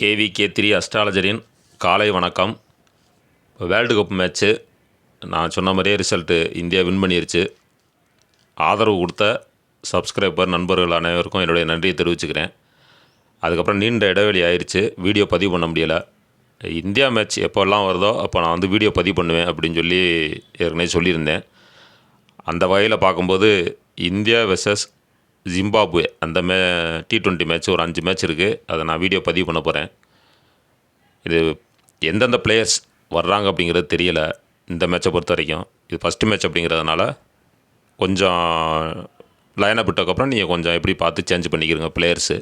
KV K three அஸ்ட்ராலஜரின் காலை வணக்கம். World cup match நான் சொன்ன மாதிரியே ரிசல்ட்டு இந்தியா வின் பண்ணிருச்சு. ஆதரவு கொடுத்த சப்ஸ்கிரைபர் நண்பர்கள் அனைவருக்கும் என்னுடைய நன்றியை தெரிவிச்சுக்கிறேன். அதுக்கப்புறம் நீண்ட இடைவெளி ஆயிடுச்சு வீடியோ பதிவு பண்ண முடியலை. இந்தியா மேட்ச் எப்போல்லாம் வருதோ அப்போ நான் வந்து வீடியோ பதிவு பண்ணுவேன் அப்படின்னு சொல்லி ஏற்கனவே சொல்லியிருந்தேன். அந்த வகையில் பார்க்கும்போது இந்தியா வெர்சஸ் ஜிம்பாப்வே அந்த மே டி டுவெண்ட்டி மேட்ச் ஒரு அஞ்சு மேட்ச் இருக்குது அதை நான் வீடியோ பதிவு பண்ண போகிறேன் இது எந்தெந்த பிளேயர்ஸ் வர்றாங்க அப்படிங்கிறது தெரியலை இந்த மேட்சை பொறுத்த வரைக்கும். இது ஃபஸ்ட்டு மேட்ச் அப்படிங்கிறதுனால கொஞ்சம் லைனாக விட்டக்கப்புறம் நீங்கள் கொஞ்சம் எப்படி பார்த்து சேஞ்ச் பண்ணிக்கிறீங்க பிளேயர்ஸு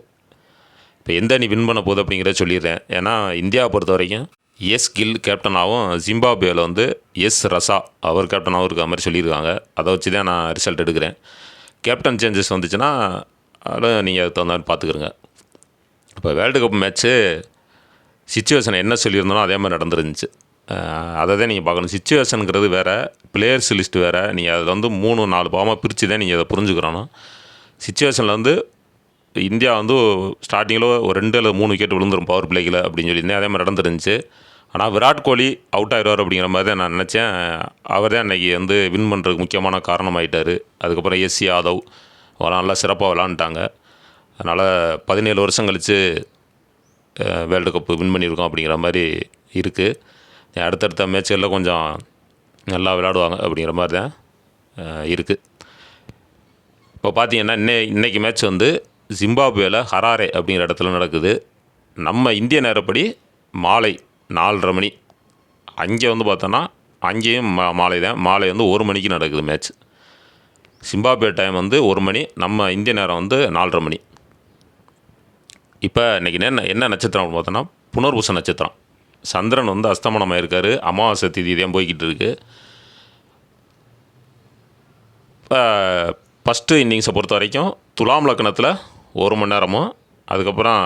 இப்போ எந்த அணி வின் பண்ண போகுது அப்படிங்கிறத சொல்லிடுறேன். ஏன்னா இந்தியாவை பொறுத்த வரைக்கும் எஸ் கில் கேப்டனாகவும் ஜிம்பாப்வேயில் வந்து எஸ் ரசா அவர் கேப்டனாகவும் இருக்க மாதிரி சொல்லியிருக்காங்க. அதை வச்சு தான் நான் ரிசல்ட் எடுக்கிறேன். கேப்டன் சேஞ்சஸ் வந்துச்சுன்னா அதில் நீங்கள் அதுக்கு தகுந்த மாதிரி இப்போ வேர்ல்டு கப் மேட்ச்சு சுச்சுவேஷன் என்ன சொல்லியிருந்தோனோ அதே மாதிரி நடந்துருந்துச்சு. அதை தான் நீங்கள் பார்க்கணும். சுச்சுவேஷனுங்கிறது வேறு பிளேயர்ஸ் லிஸ்ட்டு வேறு. நீங்கள் அதில் வந்து மூணு நாலு பாவமாக பிரித்து தான் நீங்கள் அதை புரிஞ்சுக்கிறணும். சுச்சுவேஷனில் வந்து இந்தியா வந்து ஸ்டார்டிங்கில் ஒரு ரெண்டு அல்லது மூணு விக்கெட் விழுந்துரும் பவர் பிளேக்கில் அப்படின்னு சொல்லியிருந்தேன். அதே மாதிரி நடந்துருந்துச்சு. ஆனால் விராட் கோலி அவுட் ஆயிடுவார் அப்படிங்கிற மாதிரி தான் நான் நினச்சேன். அவர் தான் அன்றைக்கி வந்து வின் பண்ணுறதுக்கு முக்கியமான காரணமாயிட்டார். அதுக்கப்புறம் எஸ் யாதவ் அவெல்லாம் நல்லா சிறப்பாக விளாண்டுட்டாங்க அதனால் பதினேழு வருஷம் கழித்து வேர்ல்டு கப்பு வின் பண்ணியிருக்கோம் அப்படிங்கிற மாதிரி இருக்குது அடுத்தடுத்த மேட்ச்களில் கொஞ்சம் நல்லா விளையாடுவாங்க அப்படிங்கிற மாதிரி தான் இருக்குது இப்போ பார்த்தீங்கன்னா இன்னை இன்றைக்கி மேட்ச் வந்து ஜிம்பாப்வேல ஹராரே அப்படிங்கிற இடத்துல நடக்குது. நம்ம இந்திய நேரப்படி மாலை நாலரை மணி. அங்கே வந்து பார்த்தோன்னா அங்கேயும் மா மாலை தான். மாலை வந்து ஒரு மணிக்கு நடக்குது மேட்ச் சிம்பாபே டைம் வந்து ஒரு மணி நம்ம இந்திய நேரம் வந்து நாலரை மணி. இப்போ இன்றைக்கி என்ன என்ன நட்சத்திரம் அப்படின்னு பார்த்தோன்னா புனர்பூச நட்சத்திரம். சந்திரன் வந்து அஸ்தமனம் இருக்கார் அமாவாசை திதி தான் போய்கிட்டு இருக்கு. இப்போ ஃபஸ்ட்டு இன்னிங்ஸை பொறுத்த வரைக்கும் துலாம் லக்கணத்தில் ஒரு மணி நேரமும் அதுக்கப்புறம்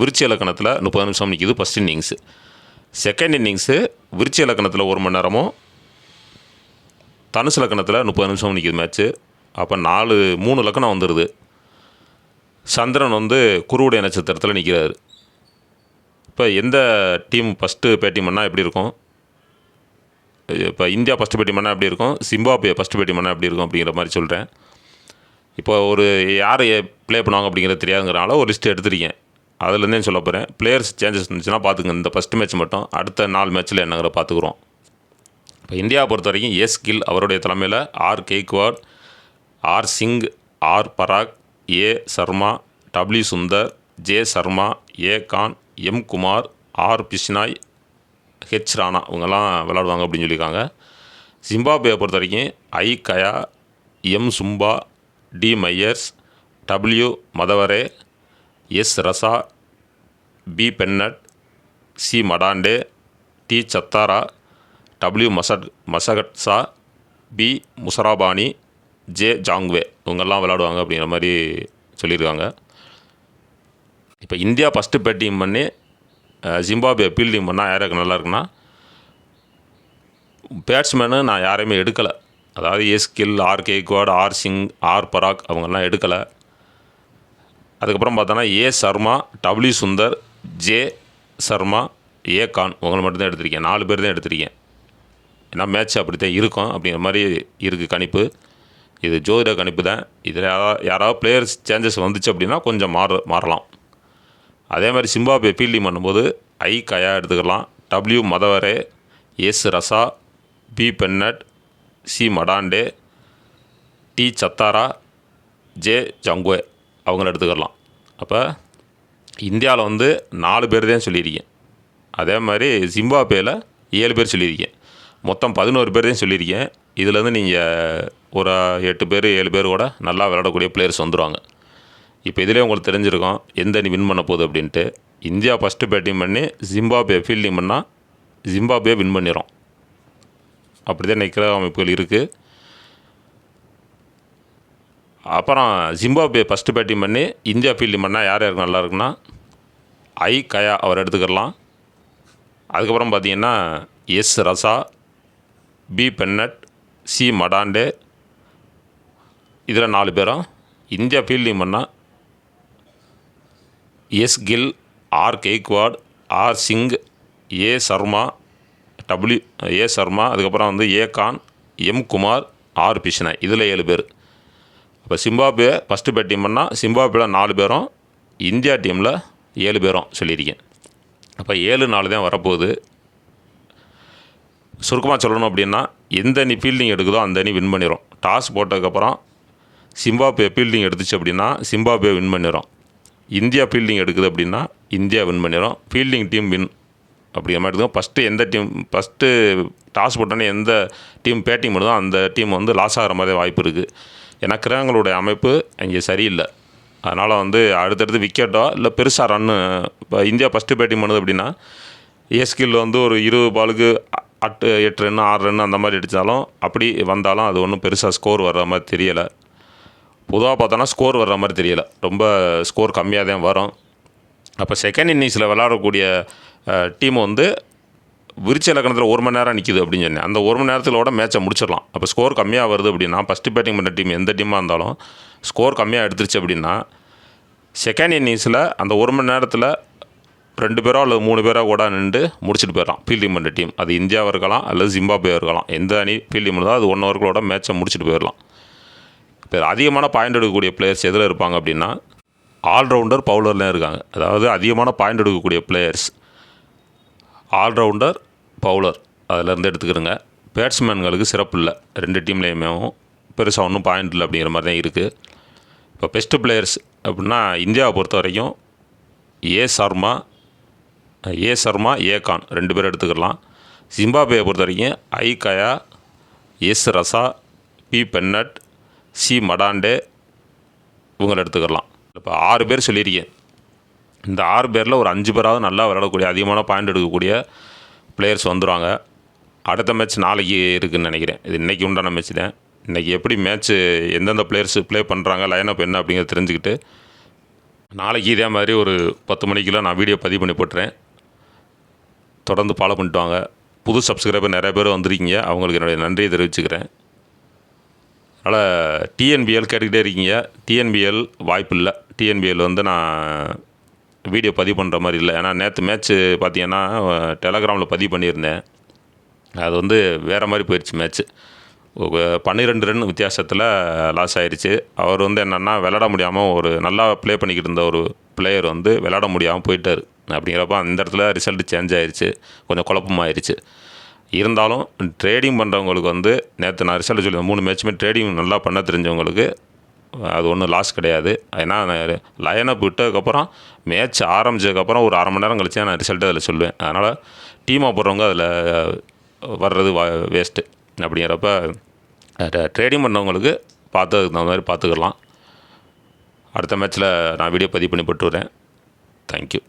விருச்சிய லக்கணத்தில் முப்பது நிமிஷம் நிற்கிது ஃபஸ்ட் இன்னிங்ஸு செகண்ட் இன்னிங்ஸு விருச்சி இலக்கணத்தில் ஒரு மணி நேரமும் தனுசு இலக்கணத்தில் முப்பது நிமிஷம் நிற்கிது மேட்ச்சு அப்போ நாலு மூணு லக்கணம் வந்துடுது சந்திரன் வந்து குருவுடைய நட்சத்திரத்தில் நிற்கிறாரு இப்போ எந்த டீம் ஃபஸ்ட்டு பேட்டிங் பண்ணால் எப்படி இருக்கும்? இப்போ இந்தியா ஃபஸ்ட்டு பேட்டிங் பண்ணால் எப்படி இருக்கும்? சிம்பாப்வே ஃபஸ்ட்டு பேட்டிங் பண்ணால் எப்படி இருக்கும் அப்படிங்கிற மாதிரி சொல்கிறேன் இப்போ ஒரு யார் ப்ளே பண்ணுவாங்க அப்படிங்கிறது தெரியாதுங்கிறனால ஒரு லிஸ்ட் எடுத்துருக்கேன். அதுலேருந்தே சொல்ல போகிறேன் பிளேயர்ஸ் சேஞ்சஸ் இருந்துச்சுன்னா பார்த்துங்க இந்த ஃபஸ்ட் மேட்ச் மட்டும் அடுத்த நாலு மேட்ச்சில் என்னங்கிற பார்த்துக்குறோம் இப்போ இந்தியாவை பொறுத்த வரைக்கும் எஸ் கில் அவருடைய தலைமையில் R Gaikwad R Singh R Parag A Sharma W Sundar J Sharma A Khan M Kumar R Bishnoi H Rana இவங்கெல்லாம் விளாடுவாங்க அப்படின்னு சொல்லியிருக்காங்க. ஜிம்பாப்வேயை பொறுத்த வரைக்கும் I Kaia M Shumba D Myers W Madhevere S Raza B Bennett C Madande T Chatara W மசட் Masakadza B Muzarabani J Jongwe. இவங்கெல்லாம் விளாடுவாங்க அப்படிங்கிற மாதிரி சொல்லியிருக்காங்க. இப்போ இந்தியா ஃபஸ்ட்டு பேட்டிங் பண்ணி அஹ், ஜிம்பாப்வே ஃபீல்டிங் பண்ணால் யாருக்கு நல்லா இருக்குன்னா பேட்ஸ்மேனு நான் யாரையுமே எடுக்கலை. அதாவது S Gill R Gaikwad R Singh R Parag அவங்கெல்லாம் எடுக்கலை. அதுக்கப்புறம் பார்த்தோன்னா A Sharma W Sundar J Sharma A Khan. உங்களை மட்டும்தான் எடுத்திருக்கேன். நாலு பேர் தான் எடுத்திருக்கேன். ஏன்னா மேட்ச் அப்படி தான் இருக்கும். அப்படிங்கிற மாதிரி இருக்குது கணிப்பு. இது ஜோதிட கணிப்பு தான். இதில் யாராவது யாராவது பிளேயர்ஸ் சேஞ்சஸ் வந்துச்சு அப்படின்னா கொஞ்சம் மாற மாறலாம். அதே மாதிரி சிம்பாபே ஃபீல்டிங் பண்ணும்போது ஐ கயா எடுத்துக்கலாம். W Madhevere S Raza B Bennett C Madande T Chatara J Jongwe. அவங்கள எடுத்துக்கலாம். அப்போ இந்தியாவில் வந்து நாலு பேர் தான் சொல்லியிருக்கேன். அதே மாதிரி ஜிம்பாபேயில் ஏழு பேர் சொல்லியிருக்கேன். மொத்தம் பதினோரு பேர் தான் சொல்லியிருக்கேன். இதுலேருந்து நீங்கள் ஒரு எட்டு பேர் ஏழு பேர் கூட நல்லா விளையாடக்கூடிய பிளேயர்ஸ் வந்துடுவாங்க இப்போ இதிலே உங்களுக்கு தெரிஞ்சிருக்கோம் எந்த அணி வின் பண்ண போகுது அப்படின்ட்டு. இந்தியா ஃபஸ்ட்டு பேட்டிங் பண்ணி ஜிம்பாப்வே ஃபீல்டிங் பண்ணால் ஜிம்பாப்வே வின் பண்ணிடும் அப்படி தான் நிற்கிற அமைப்புகள் இருக்குது அப்புறம் ஜிம்பாப்வே ஃபஸ்ட்டு பேட்டிங் பண்ணி இந்தியா ஃபீல்டிங் பண்ணால் யார் யாருக்கு நல்லா இருக்குன்னா ஐ கயா அவர் எடுத்துக்கிடலாம் அதுக்கப்புறம் பார்த்தீங்கன்னா S Raza B Bennett C Madande இதில் நாலு பேரும் இந்தியா ஃபீல்டிங் பண்ணால் S Gill R Gaikwad R Singh A Sharma W A Sharma அதுக்கப்புறம் வந்து A Khan M Kumar R Bishnoi இதில் ஏழு பேர். இப்போ சிம்பாப்வே ஃபஸ்ட்டு பேட்டிங் பண்ணால் சிம்பாப்வேல நாலு பேரும் இந்தியா டீமில் ஏழு பேரும் சொல்லியிருக்கேன். அப்போ ஏழு நாலு தான் வரப்போகுது. சுருக்கமாக சொல்லணும் அப்படின்னா எந்த அணி ஃபீல்டிங் எடுக்குதோ அந்த அணி வின் பண்ணிடும் டாஸ் போட்டதுக்கப்புறம் சிம்பாப்வே ஃபீல்டிங் எடுத்துச்சு அப்படின்னா சிம்பாப்வே வின் பண்ணிடும் இந்தியா ஃபீல்டிங் எடுக்குது அப்படின்னா இந்தியா வின் பண்ணிடும் ஃபீல்டிங் டீம் வின் அப்படிங்கிற மாதிரி இருக்கும். ஃபஸ்ட்டு எந்த டீம் ஃபஸ்ட்டு டாஸ் போட்டோன்னே எந்த டீம் பேட்டிங் பண்ணுதோ அந்த டீம் வந்து லாஸ் ஆகிற மாதிரி வாய்ப்பு இருக்குது ஏன்னா கிரகங்களுடைய அமைப்பு இங்கே சரியில்லை. அதனால் வந்து அடுத்தடுத்து விக்கெட்டோ இல்லை பெருசாக ரன்னு இப்போ இந்தியா ஃபஸ்ட்டு பேட்டிங் பண்ணுது அப்படின்னா ஏஸ்கில் வந்து ஒரு இருபது பாலுக்கு அட்டு எட்டு ரன் ஆறு ரன் அந்த மாதிரி அடித்தாலும் அப்படி வந்தாலும் அது ஒன்றும் பெருசாக ஸ்கோர் வர்ற மாதிரி தெரியலை. பொதுவாக பார்த்தோன்னா ஸ்கோர் வர்ற மாதிரி தெரியலை. ரொம்ப ஸ்கோர் கம்மியாக தான் வரும். அப்போ செகண்ட் இன்னிங்ஸில் விளாடக்கூடிய டீம் வந்து விரிச்ச இலக்கணத்தில் ஒரு மணி நேரம் நிற்கிது அப்படின்னு சொன்னேன். அந்த ஒரு மணி நேரத்திலோட மேட்சை முடிச்சிடலாம். அப்போ ஸ்கோர் கம்மியாக வருது அப்படின்னா ஃபஸ்ட்டு பேட்டிங் பண்ணுற டீம் எந்த டீமாக இருந்தாலும் ஸ்கோர் கம்மியாக எடுத்துருச்சு அப்படின்னா செகண்ட் இன்னிங்ஸில் அந்த ஒரு மணி நேரத்தில் ரெண்டு பேரோ அல்லது மூணு பேரோ கூட நின்று முடிச்சுட்டு போயிடலாம். ஃபீல்டிங் பண்ணுற டீம் அது இந்தியாவாக இருக்கலாம் அல்லது ஜிம்பாப்வே இருக்கலாம். எந்த அணி ஃபீல்டிங் பண்ணுதோ அது ஒன் ஓவர்களோட மேட்சை முடிச்சுட்டு போயிடலாம். இப்போ அதிகமான பாயிண்ட் எடுக்கக்கூடிய பிளேயர்ஸ் எதில் இருப்பாங்க அப்படின்னா ஆல்ரவுண்டர் பவுலர்லாம் இருக்காங்க. அதாவது அதிகமான பாயிண்ட் எடுக்கக்கூடிய பிளேயர்ஸ் ஆல்ரவுண்டர் பவுலர் அதிலேருந்து எடுத்துக்கிறோங்க. பேட்ஸ்மேன்களுக்கு சிறப்பு இல்லை. ரெண்டு டீம்லேயுமே பெருசாக ஒன்றும் பாயிண்ட் இல்லை அப்படிங்கிற மாதிரி தான் இருக்குது இப்போ பெஸ்ட்டு பிளேயர்ஸ் அப்படின்னா இந்தியாவை பொறுத்த வரைக்கும் ஏ சர்மா ஏ சர்மா ஏ கான் ரெண்டு பேரும் எடுத்துக்கலாம். ஜிம்பாபேயை பொறுத்த வரைக்கும் I Kaia S Raza B Bennett C Madande இவங்களை எடுத்துக்கலாம். இப்போ ஆறு பேர் சொல்லியிருக்கேன். இந்த ஆறு பேரில் ஒரு அஞ்சு பேராவது நல்லா விளையாடக்கூடிய அதிகமான பாயிண்ட் எடுக்கக்கூடிய பிளேயர்ஸ் வந்துடுவாங்க அடுத்த மேட்ச் நாளைக்கு இருக்குதுன்னு நினைக்கிறேன். இது இன்றைக்கி உண்டான மேட்ச் தான். இன்றைக்கி எப்படி மேட்ச்சு எந்தெந்த பிளேயர்ஸ் ப்ளே பண்ணுறாங்க லைன் அப் என்ன அப்படிங்கிறத தெரிஞ்சுக்கிட்டு நாளைக்கு இதே மாதிரி ஒரு பத்து மணிக்கெல்லாம் நான் வீடியோ பதிவு பண்ணி போட்டுறேன். தொடர்ந்து ஃபாலோ பண்ணிட்டு வாங்க. புது சப்ஸ்கிரைபர் நிறைய பேர் வந்திருக்கீங்க. அவங்களுக்கு என்னுடைய நன்றியை தெரிவிச்சுக்கிறேன். அதனால் டிஎன்பிஎல் கேட்டுக்கிட்டே இருக்கீங்க. டிஎன்பிஎல் வாய்ப்பு இல்லை டிஎன்பிஎல் வந்து நான் வீடியோ பதிவு பண்ணுற மாதிரி இல்லை. ஏன்னா நேற்று மேட்ச்சு பார்த்தீங்கன்னா டெலகிராமில் பதிவு பண்ணியிருந்தேன். அது வந்து வேறு மாதிரி போயிடுச்சு மேட்ச்சு பன்னிரெண்டு ரன் வித்தியாசத்தில் லாஸ் ஆயிடுச்சு அவர் வந்து என்னென்னா விளாட முடியாமல் ஒரு நல்லா ப்ளே பண்ணிக்கிட்டு இருந்த ஒரு பிளேயர் வந்து விளாட முடியாமல் போயிட்டார். அப்படிங்கிறப்ப அந்த இடத்துல ரிசல்ட் சேஞ்ச் ஆயிடுச்சு கொஞ்சம் குழப்பமாயிருச்சு. இருந்தாலும் ட்ரேடிங் பண்ணுறவங்களுக்கு வந்து நேற்று நான் ரிசல்ட் சொல்லி மூணு மேட்ச்சுமே ட்ரேடிங் நல்லா பண்ண தெரிஞ்சவங்களுக்கு அது ஒன்றும் லாஸ் கிடையாது. ஏன்னா லைனப் விட்டதுக்கப்புறம் மேட்ச் ஆரம்பிச்சதுக்கப்புறம் ஒரு அரை மணி நேரம் கழிச்சு நான் ரிசல்ட்டு அதில் சொல்லுவேன். அதனால் டீமாக போடுறவங்க அதில் வர்றது வேஸ்ட்டு அப்படிங்கிறப்ப ட்ரேடிங் பண்ணவங்களுக்கு பார்த்து அதுக்கு தகுந்த மாதிரி பார்த்துக்கலாம். அடுத்த மேட்ச்சில் நான் வீடியோ பதிவு பண்ணி போட்டு வரேன் தேங்க்யூ